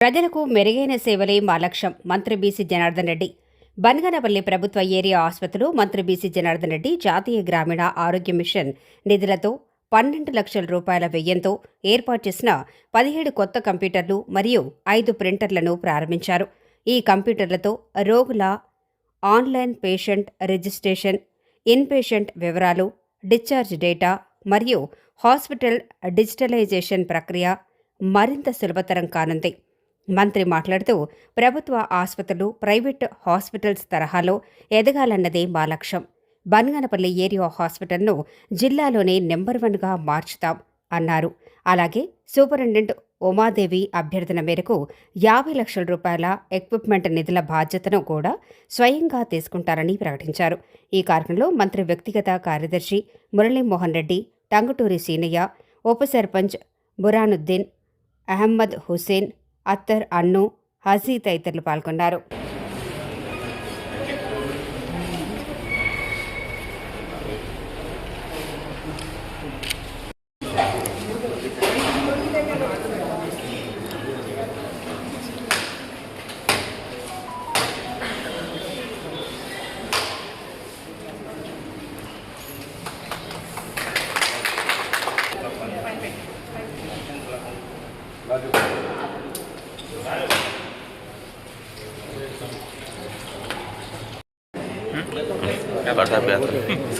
ప్రజలకు మెరుగైన సేవలే మా లక్ష్యం మంత్రి బీసీ జనార్దన్ రెడ్డి. బనగనపల్లి ప్రభుత్వ ఏరియా ఆసుపత్రిలో మంత్రి బీసీ జనార్దన్ రెడ్డి జాతీయ గ్రామీణ ఆరోగ్య మిషన్ నిధులతో పన్నెండు లక్షల రూపాయల వ్యయంతో ఏర్పాటు చేసిన పదిహేడు కొత్త కంప్యూటర్లు మరియు ఐదు ప్రింటర్లను ప్రారంభించారు. ఈ కంప్యూటర్లతో రోగుల ఆన్లైన్ పేషెంట్ రిజిస్ట్రేషన్ ఇన్పేషెంట్ వివరాలు డిశ్చార్జ్ డేటా మరియు హాస్పిటల్ డిజిటలైజేషన్ ప్రక్రియ మరింత సులభతరం కానుంది. మంత్రి మాట్లాడుతూ ప్రభుత్వ ఆసుపత్రులు ప్రైవేట్ హాస్పిటల్స్ తరహాలో ఎదగాలన్నదే మా లక్ష్యం. బన్గనపల్లి ఏరియా హాస్పిటల్ను జిల్లాలోనే నెంబర్ వన్గా మార్చుతాం అన్నారు. అలాగే సూపరింటెండెంట్ ఉమాదేవి అభ్యర్థన మేరకు యాభై లక్షల రూపాయల ఎక్విప్మెంట్ నిధుల బాధ్యతను కూడా స్వయంగా తీసుకుంటారని ప్రకటించారు. ఈ కార్యక్రమంలో మంత్రి వ్యక్తిగత కార్యదర్శి మురళీమోహన్ రెడ్డి టంగుటూరి సీనయ్య ఉప సర్పంచ్ బురానుద్దీన్ అహ్మద్ హుసేన్ అత్తర్ అన్ను హజీ తదితరులు పాల్గొన్నారు.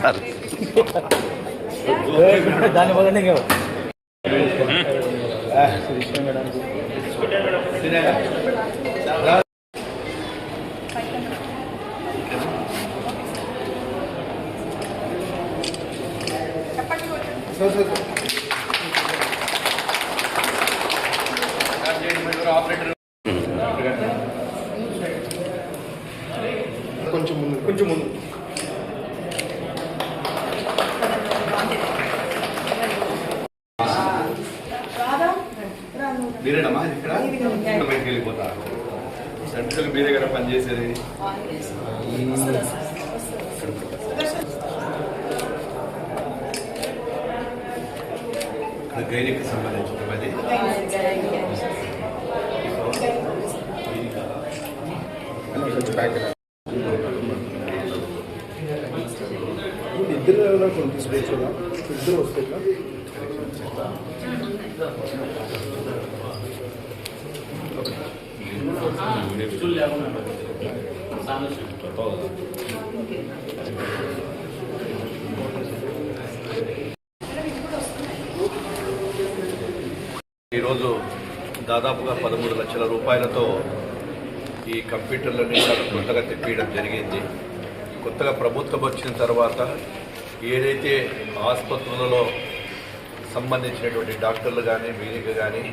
సార్ దాని వల్లనే ఇంకా కొంచెం ముందు కొంచెం ముందు మీరేనమ్మా? ఇక్కడ బయటికి వెళ్ళిపోతారు? సెంట్రల్ మీ దగ్గర పనిచేసేది? గైనిక్ సంబంధించిన పని ఇద్దరు తీసుకోవచ్చు ఇద్దరు వస్తే ఈరోజు దాదాపుగా పదమూడు లక్షల రూపాయలతో ఈ కంప్యూటర్లని కొత్తగా తెప్పియడం జరిగింది. కొత్తగా ప్రభుత్వం వచ్చిన తర్వాత ఏదైతే ఆసుపత్రులలో సంబంధించినటువంటి డాక్టర్లు కానీ వీరికి కానీ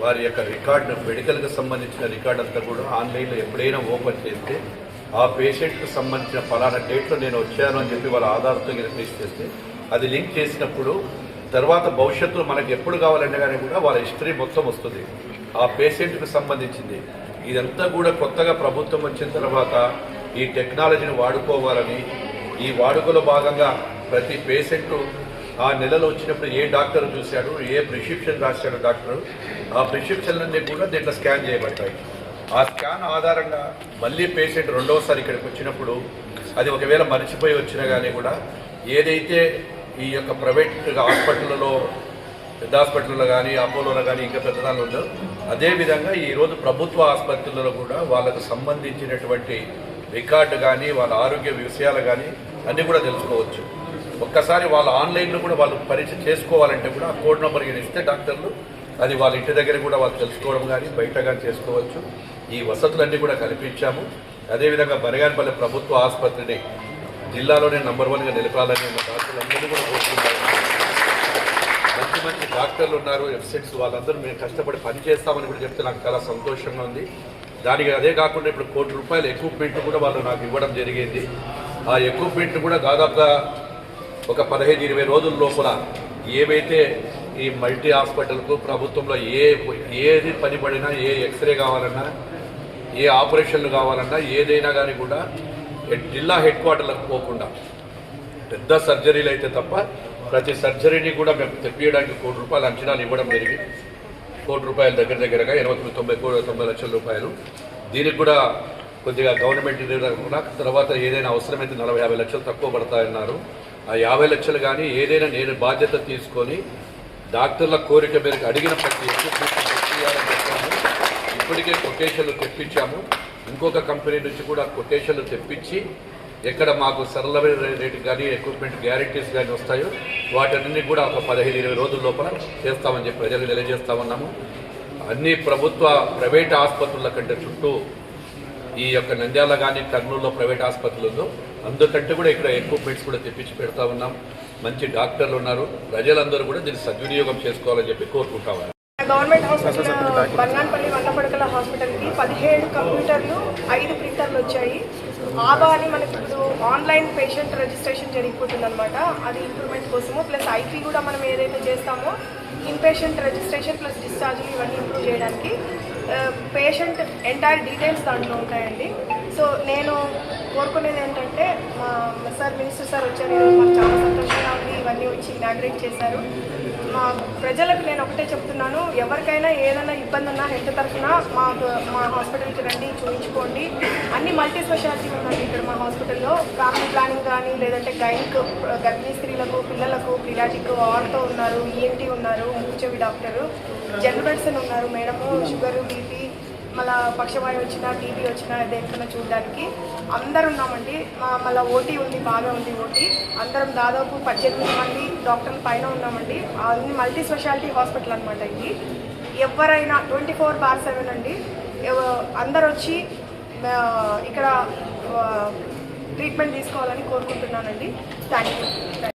వారి యొక్క రికార్డు మెడికల్కి సంబంధించిన రికార్డ్ అంతా కూడా ఆన్లైన్లో ఎప్పుడైనా ఓపెన్ చేస్తే ఆ పేషెంట్కి సంబంధించిన ఫలానా డేట్లో నేను వచ్చాను అని చెప్పి వాళ్ళ ఆధార్తో రిప్లేస్ చేస్తే అది లింక్ చేసినప్పుడు తర్వాత భవిష్యత్తులో మనకు ఎప్పుడు కావాలంటే కానీ కూడా వాళ్ళ హిస్టరీ మొత్తం వస్తుంది. ఆ పేషెంట్కి సంబంధించింది. ఇదంతా కూడా కొత్తగా ప్రభుత్వం వచ్చిన తర్వాత ఈ టెక్నాలజీని వాడుకోవాలని ఈ వాడుకలో భాగంగా ప్రతి పేషెంట్ ఆ నెలలో వచ్చినప్పుడు ఏ డాక్టర్ చూశాడు ఏ ప్రిస్క్రిప్షన్ రాశాడు డాక్టర్? ఆ ప్రిస్క్రిప్షన్లన్నీ కూడా దీంట్లో స్కాన్ చేయబడతాయి ఆ స్కాన్ ఆధారంగా మళ్ళీ పేషెంట్ రెండవసారి ఇక్కడికి వచ్చినప్పుడు అది ఒకవేళ మర్చిపోయి వచ్చినా కానీ కూడా ఏదైతే ఈ యొక్క ప్రైవేట్ హాస్పిటల్లో పెద్ద హాస్పిటల్లో కానీ అపోలోలో కానీ ఇంకా పెద్ద ఉందో అదేవిధంగా ఈరోజు ప్రభుత్వ ఆసుపత్రులలో కూడా వాళ్ళకు సంబంధించినటువంటి రికార్డు కానీ వాళ్ళ ఆరోగ్య విషయాలు కానీ అన్నీ కూడా తెలుసుకోవచ్చు. ఒక్కసారి వాళ్ళ ఆన్లైన్లో కూడా వాళ్ళు పరీక్ష చేసుకోవాలంటే కూడా ఆ కోడ్ నెంబర్ ఇస్తే డాక్టర్లు అది వాళ్ళ ఇంటి దగ్గర కూడా వాళ్ళు తెలుసుకోవడం కానీ బయట కానీ చేసుకోవచ్చు. ఈ వసతులన్నీ కూడా కల్పించాము. అదేవిధంగా బనగానపల్లి ప్రభుత్వ ఆసుపత్రిని జిల్లాలోనే నంబర్ వన్గా నిలపాలని మా డాక్టర్లందరినీ కూడా కోరుకుంటున్నాము మంచి మంచి డాక్టర్లు ఉన్నారు ఎఫ్సెట్స్ వాళ్ళందరూ మేము కష్టపడి పని చేస్తామని కూడా చెప్తే నాకు చాలా సంతోషంగా ఉంది. దానికి అదే కాకుండా ఇప్పుడు కోటి రూపాయల ఎక్విప్మెంట్ కూడా వాళ్ళు నాకు ఇవ్వడం జరిగింది. ఆ ఎక్విప్మెంట్ కూడా దాదాపుగా ఒక పదహైదు ఇరవై రోజుల లోపల ఏవైతే ఈ మల్టీ హాస్పిటల్కు ప్రభుత్వంలో ఏ ఏది పని పడినా ఏ ఎక్స్రే కావాలన్నా ఏ ఆపరేషన్లు కావాలన్నా ఏదైనా కానీ కూడా జిల్లా హెడ్ క్వార్టర్లకు పోకుండా పెద్ద సర్జరీలు అయితే తప్ప ప్రతి సర్జరీని కూడా మేము తెప్పియడానికి కోటి రూపాయల అంచనాలు ఇవ్వడం జరిగింది. కోటి రూపాయల దగ్గర దగ్గరగా ఎనభై తొమ్మిది తొంభై కోటి తొంభై లక్షల రూపాయలు. దీనికి కూడా కొద్దిగా గవర్నమెంట్ నిర్ణయం తర్వాత ఏదైనా అవసరమైతే నలభై యాభై లక్షలు తక్కువ పడతాయన్నారు. ఆ యాభై లక్షలు కానీ ఏదైనా నేను బాధ్యత తీసుకొని డాక్టర్ల కోరిక మేరకు అడిగిన ప్రతి ఇప్పటికే కొటేషన్లు తెప్పించాము. ఇంకొక కంపెనీ నుంచి కూడా కొటేషన్లు తెప్పించి ఎక్కడ మాకు సరళమైన రేటు కానీ ఎక్విప్మెంట్ గ్యారెంటీస్ కానీ వస్తాయో వాటన్నింటినీ కూడా ఒక పదహైదు ఇరవై రోజుల లోపల చేస్తామని చెప్పి ప్రజలకు తెలియజేస్తామన్నాము. అన్ని ప్రభుత్వ ప్రైవేట్ ఆసుపత్రుల కంటే చుట్టూ ఈ యొక్క నంద్యాల కానీ కర్నూలులో ప్రైవేట్ ఆసుపత్రులలో అందుకంటే కూడా ఇక్కడ ఎక్విప్మెంట్స్ కూడా తెప్పించి పెడతా ఉన్నాం. మంచి డాక్టర్లు ఉన్నారు. ప్రజలందరూ కూడా దీన్ని సద్వినియోగం చేసుకోవాలని చెప్పి కోరుకుంటా ఉన్నాం. గవర్నమెంట్ హాస్పిటల్ బంగాన్పల్లి వంటపడకల హాస్పిటల్కి పదిహేడు కంప్యూటర్లు ఐదు ప్రింటర్లు వచ్చాయి. ఆబా అని మనకి ఇప్పుడు ఆన్లైన్ పేషెంట్ రిజిస్ట్రేషన్ జరిగిపోతుంది అనమాట అది ఇంప్రూవ్మెంట్ కోసము ప్లస్ ఐపీ కూడా మనం ఏదైతే చేస్తామో ఇన్పేషెంట్ రిజిస్ట్రేషన్ ప్లస్ డిశ్చార్జ్ ఇవన్నీ ఇంప్రూవ్ చేయడానికి పేషెంట్ ఎంటైర్ డీటెయిల్స్ దాంట్లో ఉంటాయండి. సో నేను కోరుకునేది ఏంటంటే మా సార్ మినిస్టర్ సార్ వచ్చారు మాకు చాలా సంతోషంగా ఉంది ఇవన్నీ వచ్చి ఇనాగ్రేట్ చేశారు. మా ప్రజలకు నేను ఒకటే చెప్తున్నాను ఎవరికైనా ఏదైనా ఇబ్బంది ఉన్నా హెల్త్ తరఫున మా మా హాస్పిటల్కి రండి చూపించుకోండి అన్ని మల్టీ స్పెషాలిటీ ఉన్నాయి ఇక్కడ మా హాస్పిటల్లో. ఫ్యామిలీ ప్లానింగ్ కానీ లేదంటే గైన్కు గర్భిణీ స్త్రీలకు పిల్లలకు పిలాటిక్ ఆర్తో ఉన్నారు ఈఎన్టీ ఉన్నారు ముక్కు డాక్టరు. జనరల్ మెడిసిన్ ఉన్నారు మేడము షుగర్ బీపీ మళ్ళీ పక్షవాయు వచ్చినా టీవీ వచ్చినా దేనికన్నా చూడడానికి అందరు ఉన్నామండి. మా- ఓటీ ఉంది బాగా ఉంది ఓటీ అందరం దాదాపు పద్దెనిమిది మంది డాక్టర్ల పైన ఉన్నామండి. అన్ని మల్టీ స్పెషాలిటీ హాస్పిటల్ అనమాట ఇది ఎవరైనా ట్వంటీ ఫోర్ బార్ సెవెన్ అండి. ఎవ- అందరు వచ్చి ఇక్కడ ట్రీట్మెంట్ తీసుకోవాలని కోరుకుంటున్నానండి. Thank you